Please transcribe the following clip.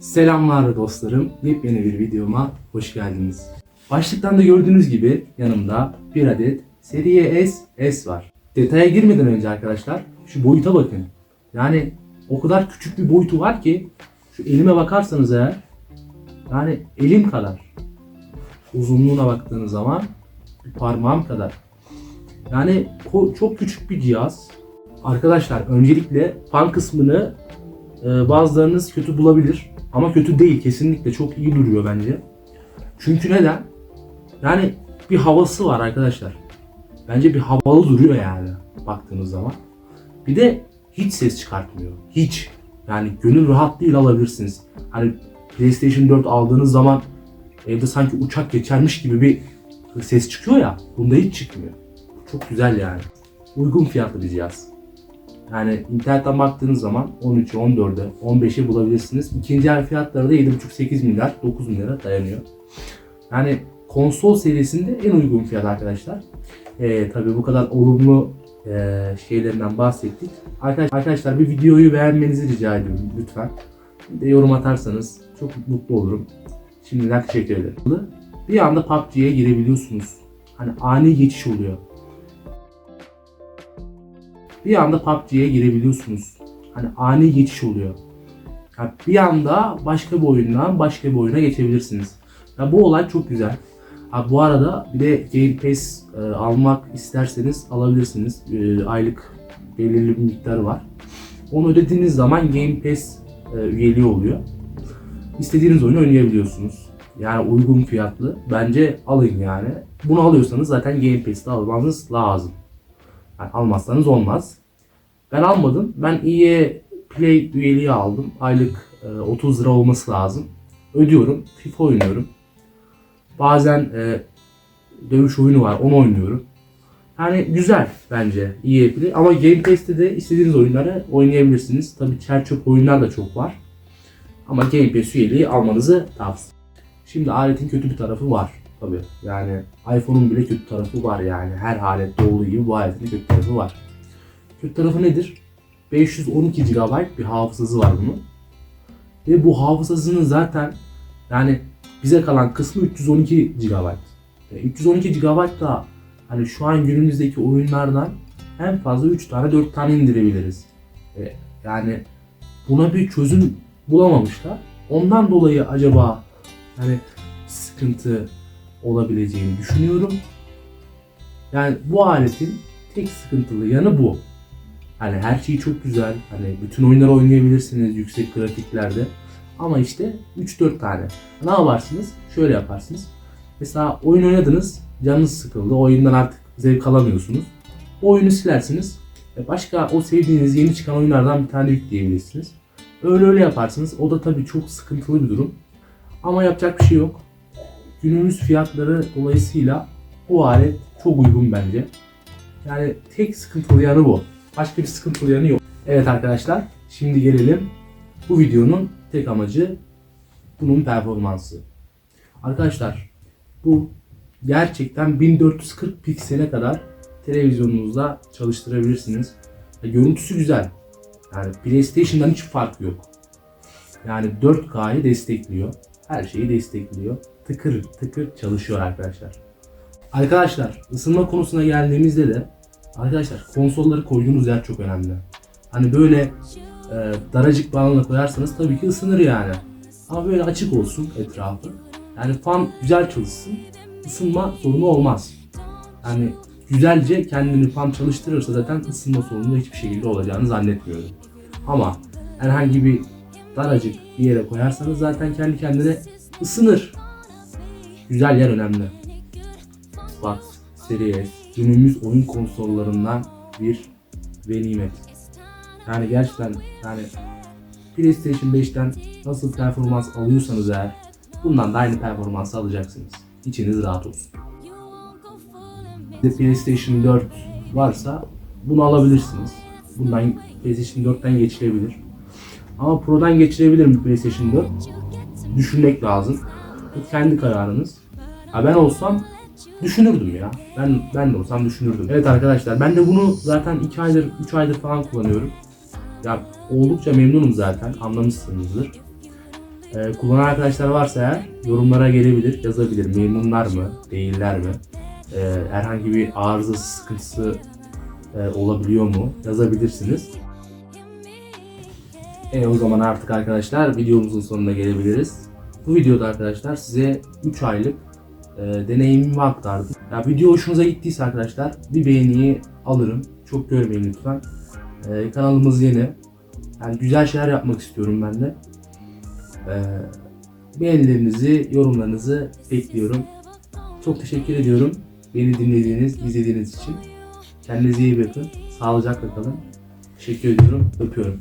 Selamlar dostlarım. Yepyeni bir videoma hoş geldiniz. Başlıktan da gördüğünüz gibi yanımda bir adet Serie S S var. Detaya girmeden önce arkadaşlar şu boyuta bakın. Yani o kadar küçük bir boyutu var ki şu elime bakarsanız eğer yani elim kadar. Uzunluğuna baktığınız zaman bir parmağım kadar. Yani çok küçük bir cihaz. Arkadaşlar öncelikle fan kısmını e, bazılarınız kötü bulabilir. Ama kötü değil. Kesinlikle çok iyi duruyor bence. Çünkü neden? Yani bir havası var arkadaşlar. Bence bir havalı duruyor yani baktığınız zaman. Bir de hiç ses çıkartmıyor. Hiç. Yani gönül rahat değil alabilirsiniz. Hani PlayStation 4 aldığınız zaman evde sanki uçak geçermiş gibi bir ses çıkıyor ya. Bunda hiç çıkmıyor. Çok güzel yani. Uygun fiyatlı bir cihaz. Yani internetten baktığınız zaman 13'e, 14'e, 15'e bulabilirsiniz. İkinci el fiyatları da 7,5-8 milyar, 9 milyara dayanıyor. Yani konsol serisinde en uygun fiyat arkadaşlar. Ee, tabii bu kadar olumlu e, şeylerinden bahsettik. Arkadaş- Arkadaşlar bir videoyu beğenmenizi rica ediyorum lütfen. Bir de yorum atarsanız çok mutlu olurum. Şimdiden teşekkür ederim. Bir anda PUBG'ye girebiliyorsunuz. Hani ani geçiş oluyor bir anda PUBG'ye girebiliyorsunuz. Hani ani geçiş oluyor. Yani bir anda başka bir oyundan başka bir oyuna geçebilirsiniz. Ya bu olay çok güzel. Ha, bu arada bir de Game Pass e, almak isterseniz alabilirsiniz. E, aylık belirli bir miktarı var. Onu ödediğiniz zaman Game Pass e, üyeliği oluyor. İstediğiniz oyunu oynayabiliyorsunuz. Yani uygun fiyatlı. Bence alın yani. Bunu alıyorsanız zaten Game Pass'te almanız lazım. Yani almazsanız olmaz. Ben almadım. Ben EA Play üyeliği aldım. Aylık e, 30 lira olması lazım. Ödüyorum. FIFA oynuyorum. Bazen e, dövüş oyunu var. Onu oynuyorum. Yani güzel bence EA Play. Ama Game Pass'te de istediğiniz oyunları oynayabilirsiniz. Tabii çerçöp oyunlar da çok var. Ama Game Pass üyeliği almanızı tavsiye Şimdi aletin kötü bir tarafı var. Tabii yani iPhone'un bile kötü tarafı var yani. Her alette olduğu gibi bu aletin kötü tarafı var. Kötü tarafı nedir? 512 GB bir hafızası var bunun. Ve bu hafızasının zaten yani bize kalan kısmı 312 GB. E, 312 GB da hani şu an günümüzdeki oyunlardan en fazla 3 tane 4 tane indirebiliriz. E, yani buna bir çözüm bulamamışlar. Ondan dolayı acaba hani sıkıntı olabileceğini düşünüyorum. Yani bu aletin tek sıkıntılı yanı bu. Hani her şey çok güzel. Hani bütün oyunları oynayabilirsiniz yüksek grafiklerde. Ama işte 3-4 tane. Ne yaparsınız? Şöyle yaparsınız. Mesela oyun oynadınız. Canınız sıkıldı. Oyundan artık zevk alamıyorsunuz. O oyunu silersiniz. Başka o sevdiğiniz yeni çıkan oyunlardan bir tane yükleyebilirsiniz. Öyle öyle yaparsınız. O da tabii çok sıkıntılı bir durum. Ama yapacak bir şey yok. Günümüz fiyatları dolayısıyla bu alet çok uygun bence. Yani tek sıkıntılı yanı bu. Başka bir sıkıntılı yanı yok. Evet arkadaşlar şimdi gelelim bu videonun tek amacı bunun performansı. Arkadaşlar bu gerçekten 1440 piksele kadar televizyonunuzda çalıştırabilirsiniz. Ya, görüntüsü güzel. Yani PlayStation'dan hiç fark yok. Yani 4K'yı destekliyor. Her şeyi destekliyor. Tıkır tıkır çalışıyor arkadaşlar. Arkadaşlar ısınma konusuna geldiğimizde de arkadaşlar konsolları koyduğunuz yer çok önemli. Hani böyle e, daracık bir alana koyarsanız tabii ki ısınır yani. Ama böyle açık olsun etrafı. Yani fan güzel çalışsın. ısınma sorunu olmaz. Yani güzelce kendini fan çalıştırırsa zaten ısınma sorunu hiçbir şekilde olacağını zannetmiyorum. Ama herhangi bir daracık bir yere koyarsanız zaten kendi kendine ısınır. Güzel yer önemli. Xbox Series günümüz oyun konsollarından bir ganimet. Yani gerçekten yani PlayStation 5'ten nasıl performans alıyorsanız eğer bundan da aynı performansı alacaksınız. İçiniz rahat olsun. Bir PlayStation 4 varsa bunu alabilirsiniz. Bundan PlayStation 4'ten geçilebilir. Ama Pro'dan geçirebilir mi PlayStation 4? Düşünmek lazım. Bu kendi kararınız. Ha ben olsam düşünürdüm ya. Ben ben de olsam düşünürdüm. Evet arkadaşlar ben de bunu zaten 2 aydır 3 aydır falan kullanıyorum. Ya oldukça memnunum zaten anlamışsınızdır. Ee, kullanan arkadaşlar varsa eğer yorumlara gelebilir, yazabilir. Memnunlar mı, değiller mi? Ee, herhangi bir arızası, sıkıntısı e, olabiliyor mu? Yazabilirsiniz. E o zaman artık arkadaşlar videomuzun sonuna gelebiliriz. Bu videoda arkadaşlar size 3 aylık e, deneyimimi aktardım. Ya video hoşunuza gittiyse arkadaşlar bir beğeniyi alırım. Çok görmeyin lütfen. E, kanalımız yeni. Yani güzel şeyler yapmak istiyorum ben de. E, beğenilerinizi, yorumlarınızı bekliyorum. Çok teşekkür ediyorum. Beni dinlediğiniz, izlediğiniz için. Kendinize iyi bakın. Sağlıcakla kalın. Teşekkür ediyorum. Öpüyorum.